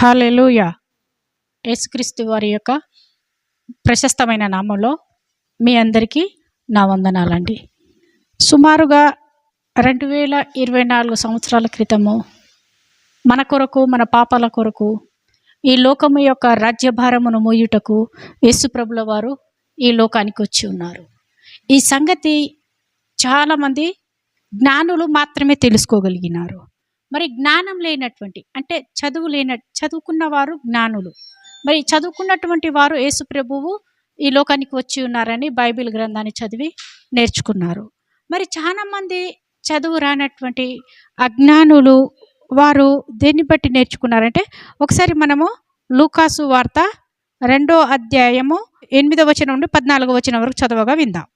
Hallelujah యేసుక్రీస్తు వారి యొక్క ప్రశస్తమైన నామంలో మీ అందరికీ నా వందనాలండి. సుమారుగా రెండు వేల ఇరవై నాలుగు సంవత్సరాల క్రితము మన కొరకు మన పాపాల కొరకు ఈ లోకము యొక్క రాజ్యభారమును మోయుటకు యేసుప్రభుల వారు ఈ లోకానికి వచ్చి ఉన్నారు. ఈ సంగతి చాలామంది జ్ఞానులు మాత్రమే తెలుసుకోగలిగినారు. మరి జ్ఞానం లేనటువంటి అంటే చదువు లేన చదువుకున్న వారు జ్ఞానులు. మరి చదువుకున్నటువంటి వారు యేసు ప్రభువు ఈ లోకానికి వచ్చి ఉన్నారని బైబిల్ గ్రంథాన్ని చదివి నేర్చుకున్నారు. మరి చాలామంది చదువు రానటువంటి అజ్ఞానులు వారు దేన్ని బట్టి నేర్చుకున్నారంటే ఒకసారి మనము లూకాసు వార్త రెండో అధ్యాయము ఎనిమిదవ వచనం నుండి పద్నాలుగో వచనం వరకు చదవగా విందాం.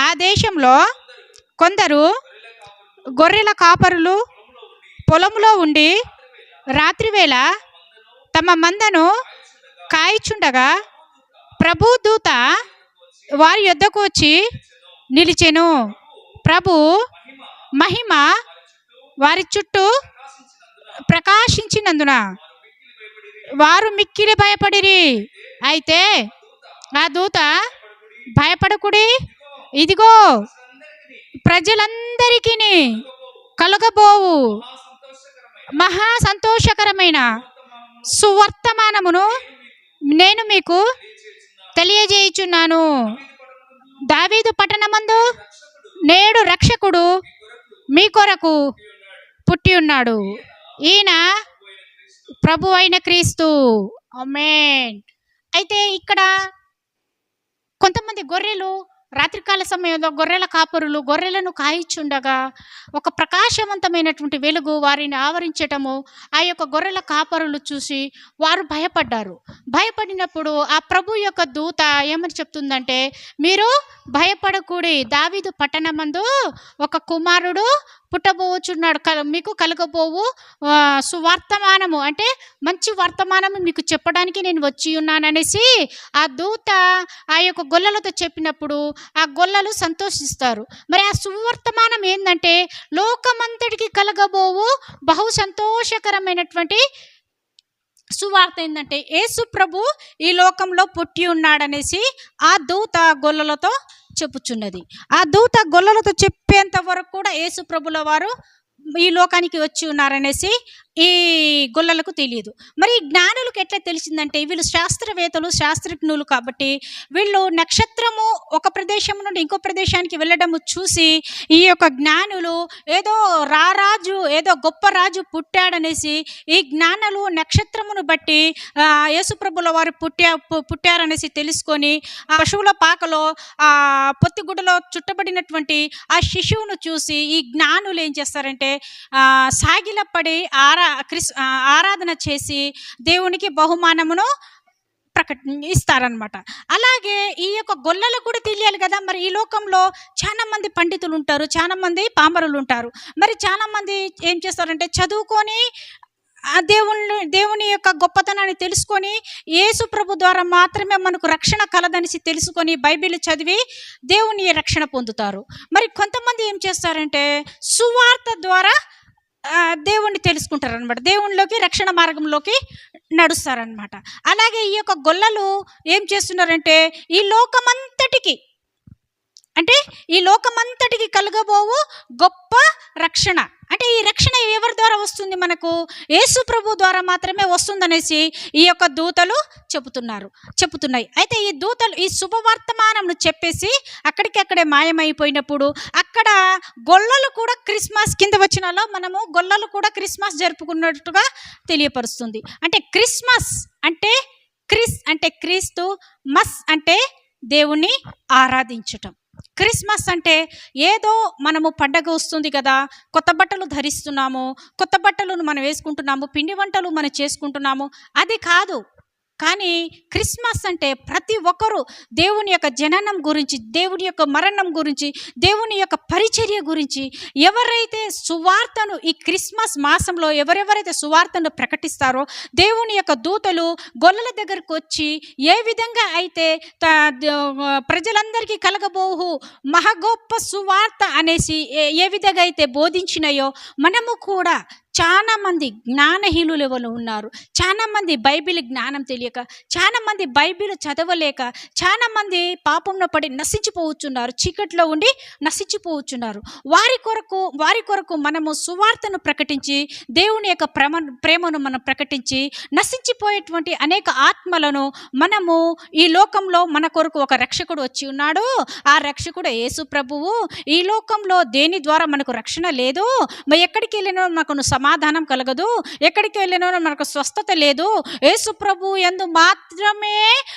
ఆ దేశంలో కొందరు గొర్రెల కాపరులు పొలంలో ఉండి రాత్రివేళ తమ మందను కాయిచుండగా ప్రభు దూత వారి యొద్దకు వచ్చి నిలిచెను. ప్రభు మహిమ వారి చుట్టూ ప్రకాశించినందున వారు మిక్కిలి భయపడిరి. అయితే ఆ దూత భయపడకుడి ఇదిగో ప్రజలందరికీ కలగబోవు. మహా సంతోషకరమైన సువర్తమానమును నేను మీకు తెలియజేయుచున్నాను. దావీదు పట్టణమందు నేడు రక్షకుడు మీ కొరకు పుట్టి ఉన్నాడు. ఈయన ప్రభు అయిన క్రీస్తు. అమేన్ అయితే ఇక్కడ కొంతమంది గొర్రెలు రాత్రికాల సమయంలో గొర్రెల కాపరులు గొర్రెలను కాయిచుండగా ఒక ప్రకాశవంతమైనటువంటి వెలుగు వారిని ఆవరించటము ఆ యొక్క గొర్రెల కాపరులు చూసి వారు భయపడ్డారు. భయపడినప్పుడు ఆ ప్రభు యొక్క దూత ఏమని చెప్తుందంటే మీరు భయపడకూడి దావీదు పట్టణమందు ఒక కుమారుడు పుట్టబోచున్నాడు కల మీకు కలగబోవు సువర్తమానము అంటే మంచి వర్తమానము మీకు చెప్పడానికి నేను వచ్చి ఉన్నాననేసి ఆ దూత ఆ యొక్క గొల్లలతో చెప్పినప్పుడు ఆ గొల్లలు సంతోషిస్తారు. మరి ఆ సువర్తమానం ఏంటంటే లోకమంతటికి కలగబోవు బహు సంతోషకరమైనటువంటి సువార్త ఏంటంటే యేసు ప్రభు ఈ లోకంలో పుట్టి ఉన్నాడనేసి ఆ దూత గొల్లలతో చెప్పుచున్నది. ఆ దూత గొల్లలతో చెప్పేంత వరకు కూడా యేసు ప్రభుల వారు ఈ లోకానికి వచ్చి ఉన్నారనేసి ఈ గొల్లలకు తెలియదు. మరి జ్ఞానులకు ఎట్లా తెలిసిందంటే వీళ్ళు శాస్త్రవేత్తలు శాస్త్రజ్ఞులు కాబట్టి వీళ్ళు నక్షత్రము ఒక ప్రదేశం నుండి ఇంకో ప్రదేశానికి వెళ్ళడము చూసి ఈ యొక్క జ్ఞానులు ఏదో రారాజు ఏదో గొప్ప రాజు పుట్టాడనేసి ఈ జ్ఞానులు నక్షత్రమును బట్టి యేసుప్రభుల వారు పుట్టా పుట్టారనేసి తెలుసుకొని ఆ పశువుల పాకలో ఆ పొత్తిగుడ్డలో చుట్టబడినటువంటి ఆ శిశువును చూసి ఈ జ్ఞానులు ఏం చేస్తారంటే సాగిలపడి ఆరా క్రిస్ ఆరాధన చేసి దేవునికి బహుమానమును ప్రకట ఇస్తారనమాట అలాగే ఈ యొక్క గొల్లలకు కూడా తెలియాలి కదా మరి ఈ లోకంలో చాలా మంది పండితులు ఉంటారు చాలా మంది పామరులు ఉంటారు. మరి చాలా మంది ఏం చేస్తారంటే చదువుకొని ఆ దేవుని దేవుని యొక్క గొప్పతనాన్ని తెలుసుకొని యేసు ప్రభు ద్వారా మాత్రమే మనకు రక్షణ కలదనిసి తెలుసుకొని బైబిల్ చదివి దేవుని రక్షణ పొందుతారు. మరి కొంతమంది ఏం చేస్తారంటే సువార్త ద్వారా దేవుణ్ణి తెలుసుకుంటారనమాట దేవునిలోకి రక్షణ మార్గంలోకి నడుస్తారనమాట అలాగే ఈ యొక్క గొల్లలు ఏం చేస్తున్నారంటే ఈ లోకమంతటికి అంటే ఈ లోకమంతటికి కలగబోవు గొప్ప రక్షణ. అంటే ఈ రక్షణ ఎవరి ద్వారా వస్తుంది మనకు? యేసు ప్రభు ద్వారా మాత్రమే వస్తుందనేసి ఈ యొక్క దూతలు చెబుతున్నారు చెబుతున్నాయి. అయితే ఈ దూతలు ఈ శుభవర్తమానంను చెప్పేసి అక్కడికి అక్కడే మాయమైపోయినప్పుడు అక్కడ గొల్లలు కూడా క్రిస్మస్ కింద వచ్చినాలో మనము గొల్లలు కూడా క్రిస్మస్ జరుపుకున్నట్టుగా తెలియపరుస్తుంది. అంటే క్రిస్మస్ అంటే క్రిస్ అంటే క్రీస్తు మస్ అంటే దేవుణ్ణి ఆరాధించటం. క్రిస్మస్ అంటే ఏదో మనము పండగ వస్తుంది కదా కొత్త బట్టలు ధరిస్తున్నాము కొత్త బట్టలను మనం వేసుకుంటున్నాము పిండి వంటలు మనం చేసుకుంటున్నాము అది కాదు. కానీ క్రిస్మస్ అంటే ప్రతి ఒక్కరూ దేవుని యొక్క జననం గురించి దేవుని యొక్క మరణం గురించి దేవుని యొక్క పరిచర్య గురించి ఎవరైతే సువార్తను ఈ క్రిస్మస్ మాసంలో ఎవరెవరైతే సువార్తను ప్రకటిస్తారో దేవుని యొక్క దూతలు గొల్లల దగ్గరకు వచ్చి ఏ విధంగా అయితే ప్రజలందరికీ కలగబోహు మహా గొప్ప సువార్త అనేసి ఏ- ఏ విధంగా అయితే బోధించినాయో మనము కూడా చాలా మంది జ్ఞానహీనులు ఎవరు ఉన్నారు? చాలా మంది బైబిల్ జ్ఞానం తెలియక చాలా మంది బైబిల్ చదవలేక చాలా మంది పాపంలో పడి నశించిపోవచ్చున్నారు చీకట్లో ఉండి నశించిపోవచ్చున్నారు వారి కొరకు వారి కొరకు మనము సువార్తను ప్రకటించి దేవుని యొక్క ప్రేమ ప్రేమను మనం ప్రకటించి నశించిపోయేటువంటి అనేక ఆత్మలను మనము ఈ లోకంలో మన కొరకు ఒక రక్షకుడు వచ్చి ఉన్నాడు. ఆ రక్షకుడు యేసు ప్రభువు. ఈ లోకంలో దేని ద్వారా మనకు రక్షణ లేదు? మరి ఎక్కడికి వెళ్ళినా మనకు సమాధానం కలగదు. ఎక్కడికి వెళ్ళినా మనకు స్వస్థత లేదు. యేసు ప్రభు ఎందు మాత్రమే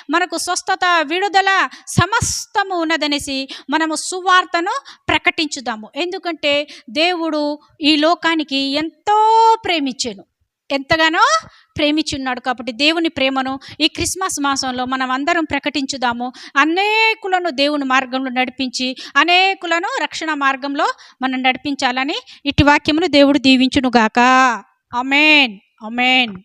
మనకు స్వస్థత విడుదల సమస్తము ఉన్నదనేసి మనము సువార్తను ప్రకటించుదాము. ఎందుకంటే దేవుడు ఈ లోకానికి ఎంతో ప్రేమించాను. ఎంతగానో ప్రేమించున్నాడు కాబట్టి దేవుని ప్రేమను ఈ క్రిస్మస్ మాసంలో మనం అందరం ప్రకటించుదాము. అనేకులను దేవుని మార్గంలో నడిపించి అనేకులను రక్షణ మార్గంలో మనం నడిపించాలని ఇటు వాక్యమును దేవుడు దీవించునుగాక. అమేన్ అమేన్